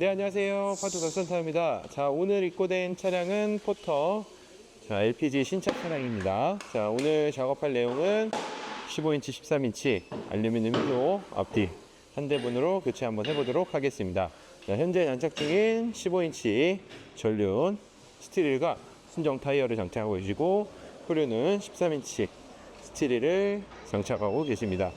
네, 안녕하세요. 파토 덕선타입니다. 자, 오늘 입고된 차량은 포터 자, LPG 신차 차량입니다. 자, 오늘 작업할 내용은 15인치, 13인치 알루미늄 휠로 앞뒤 한 대분으로 교체 한번 해보도록 하겠습니다. 자, 현재 장착 중인 15인치 전륜 스티릴과 순정 타이어를 장착하고 계시고 후륜은 13인치 스티릴을 장착하고 계십니다.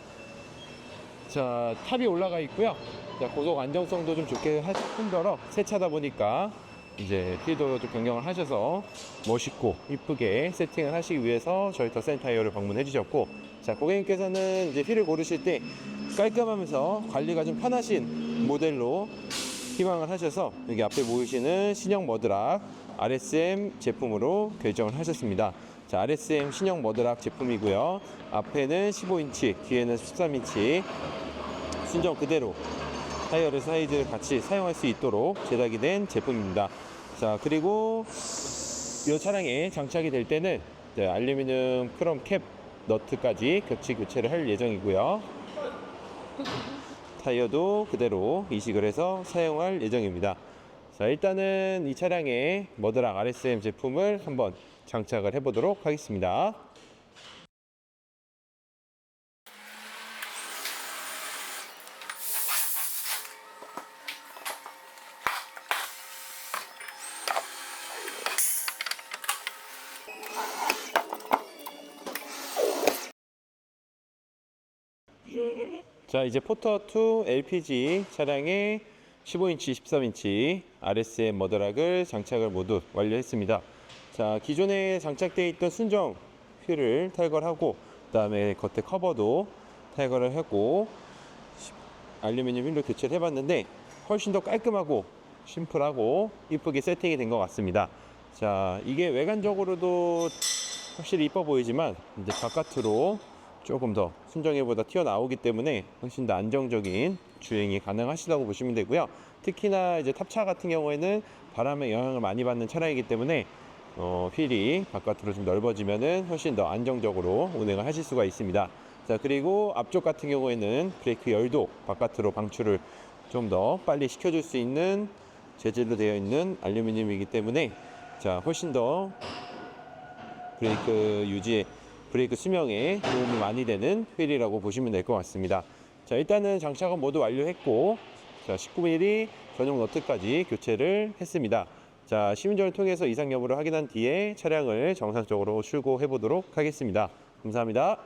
자, 탑이 올라가 있고요. 자, 고속 안정성도 좀 좋게 할 뿐더러 새 차다 보니까 이제 필도 좀 변경을 하셔서 멋있고 이쁘게 세팅을 하시기 위해서 저희 더 센타이어를 방문해 주셨고 자, 고객님께서는 이제 휠을 고르실 때 깔끔하면서 관리가 좀 편하신 모델로 희망을 하셔서 여기 앞에 보이시는 신형 머드락 RSM 제품으로 결정을 하셨습니다. 자, RSM 신형 머드락 제품이고요. 앞에는 15인치, 뒤에는 13인치 순정 그대로 타이어를 사이즈를 같이 사용할 수 있도록 제작이 된 제품입니다. 자, 그리고 이 차량에 장착이 될 때는 알루미늄 크롬 캡 너트까지 격치 교체를 할 예정이고요. 타이어도 그대로 이식을 해서 사용할 예정입니다. 자, 일단은 이 차량의 머드락 RSM 제품을 한번 장착을 해보도록 하겠습니다. 자 이제 포터2 LPG 차량에 15인치 13인치 RSM 머드락을 장착을 모두 완료했습니다. 자 기존에 장착되어 있던 순정 휠을 탈거하고 그 다음에 겉에 커버도 탈거를 하고 알루미늄 휠로 교체를 해봤는데 훨씬 더 깔끔하고 심플하고 이쁘게 세팅이 된 것 같습니다. 자 이게 외관적으로도 확실히 이뻐 보이지만 이제 바깥으로 조금 더 순정회보다 튀어나오기 때문에 훨씬 더 안정적인 주행이 가능하시다고 보시면 되고요. 특히나 이제 탑차 같은 경우에는 바람의 영향을 많이 받는 차량이기 때문에 어, 휠이 바깥으로 좀 넓어지면은 훨씬 더 안정적으로 운행을 하실 수가 있습니다. 자, 그리고 앞쪽 같은 경우에는 브레이크 열도 바깥으로 방출을 좀 더 빨리 시켜줄 수 있는 재질로 되어 있는 알루미늄이기 때문에 자, 훨씬 더 브레이크 유지에 브레이크 수명에 도움이 많이 되는 휠이라고 보시면 될 것 같습니다. 자, 일단은 장착은 모두 완료했고, 자, 19mm 전용 너트까지 교체를 했습니다. 자, 시운전을 통해서 이상 여부를 확인한 뒤에 차량을 정상적으로 출고해 보도록 하겠습니다. 감사합니다.